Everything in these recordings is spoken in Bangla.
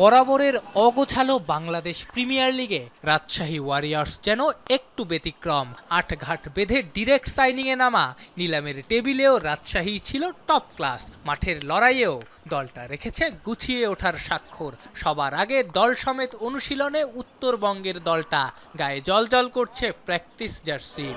বরাবরের অগোছালো বাংলাদেশ প্রিমিয়ার লিগে রাজশাহী ওয়ারিয়র্স যেন একটু ব্যতিক্রম। আট ঘাট বেঁধে ডিরেক্ট সাইনিংয়ে নামা নিলামের টেবিলেও রাজশাহী ছিল টপ ক্লাস। মাঠের লড়াইয়েও দলটা রেখেছে গুছিয়ে ওঠার স্বাক্ষর। সবার আগে দল সমেত অনুশীলনে উত্তরবঙ্গের দলটা। গায়ে জলজল করছে প্র্যাকটিস জার্সি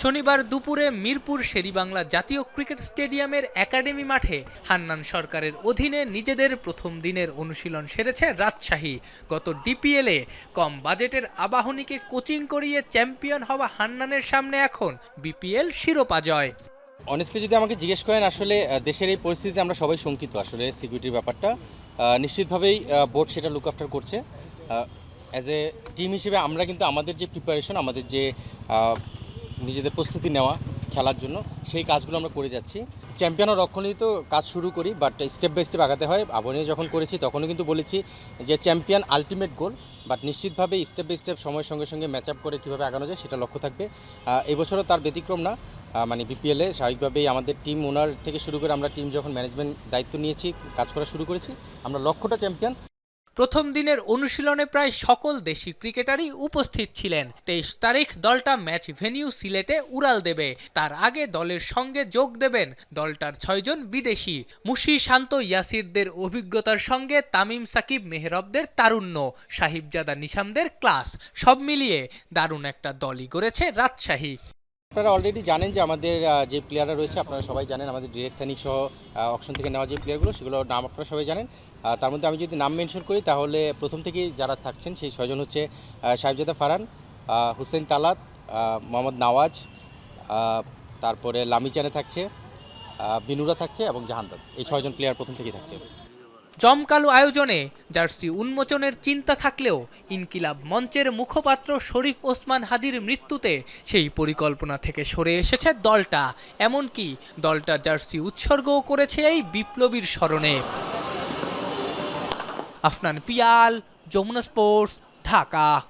শনিবার দুপুরে মিরপুর শেরিবাংলা জাতীয় ক্রিকেট স্টেডিয়ামের একাডেমি মাঠে হান্নান সরকারের অধীনে নিজেদের প্রথম দিনের অনুশীলন সেরেছে রাজশাহী। গত ডিপিএলে কম বাজেটের আবাহনীকে কোচিং করিয়ে চ্যাম্পিয়ন হওয়া হান্নানের সামনে এখন বিপিএল শিরোপা জয়। অনেস্টলি যদি আমাকে জিজ্ঞেস করেন, আসলে দেশের এই পরিস্থিতিতে আমরা সবাই শঙ্কিত, আসলে সিকিউরিটির ব্যাপারটা। নিশ্চিতভাবেই বোর্ড সেটা লুক আফটার করছে। অ্যাজ এ টিম হিসেবে আমরা কিন্তু আমাদের যে প্রিপারেশন আমাদের যে নিজেদের প্রস্তুতি নেওয়া, খেলার জন্য। সেই কাজগুলো আমরা করে যাচ্ছি। চ্যাম্পিয়ন রক্ষণেই তো কাজ শুরু করি বাট স্টেপ বাই স্টেপ আগাতে হয়। আবহাওয়া যখন করেছি, তখনও কিন্তু বলেছি যে চ্যাম্পিয়ন আলটিমেট গোল বাট নিশ্চিতভাবে স্টেপ বাই স্টেপ সময়ের সঙ্গে সঙ্গে ম্যাচ আপ করে কীভাবে আগানো যায় সেটা লক্ষ্য থাকবে। এবছরও তার ব্যতিক্রম না। মানে বিপিএলে স্বাভাবিকভাবেই আমাদের টিম ওনার থেকে শুরু করে আমরা টিম যখন ম্যানেজমেন্ট দায়িত্ব নিয়েছি, কাজ করা শুরু করেছি, আমরা লক্ষ্যটা চ্যাম্পিয়ন প্রথম দিনের অনুশীলনে প্রায় সকল দেশি ক্রিকেটারই উপস্থিত ছিলেন। তেইশ তারিখ দলটা ম্যাচ ভেনিউ সিলেটে উড়াল দেবে। তার আগে দলের সঙ্গে যোগ দেবেন দলটার ছয়জন বিদেশি। মুশি শান্ত ইয়াসিরদের অভিজ্ঞতার সঙ্গে তামিম সাকিব মেহরবদের তারুণ্য। সাহিবজাদা নিশামদের ক্লাস। সব মিলিয়ে দারুণ একটা দলই গড়েছে রাজশাহী। আপনারা অলরেডি জানেন যে আমাদের যে প্লেয়াররা রয়েছে, আপনারা সবাই জানেন আমাদের ডিরেক্ট সাইনিক সহ অপশন থেকে নেওয়া যে প্লেয়ারগুলো সেগুলো নাম আপনারা সবাই জানেন। তার মধ্যে আমি যদি নাম মেনশন করি, তাহলে প্রথম থেকেই যারা থাকছেন, সেই ছয়জন হচ্ছে সাহেবজাদা ফারান হুসেন তালাত মোহাম্মদ নওয়াজ তারপরে লামিচানে থাকছে বিনুরা থাকছে এবং জাহানদাদ এই ছয়জন প্লেয়ার প্রথম থেকেই থাকছে। জমকালো আয়োজনে জার্সি উন্মোচনের চিন্তা থাকলেও ইনকিলাব মঞ্চের মুখপাত্র শরীফ ওসমান হাদির মৃত্যুতে সেই পরিকল্পনা থেকে সরে এসেছে দলটা। এমনকি দলটা জার্সি উৎসর্গও করেছে এই বিপ্লবীর স্মরণে। আফনান পিয়াল, যমুনা স্পোর্টস, ঢাকা।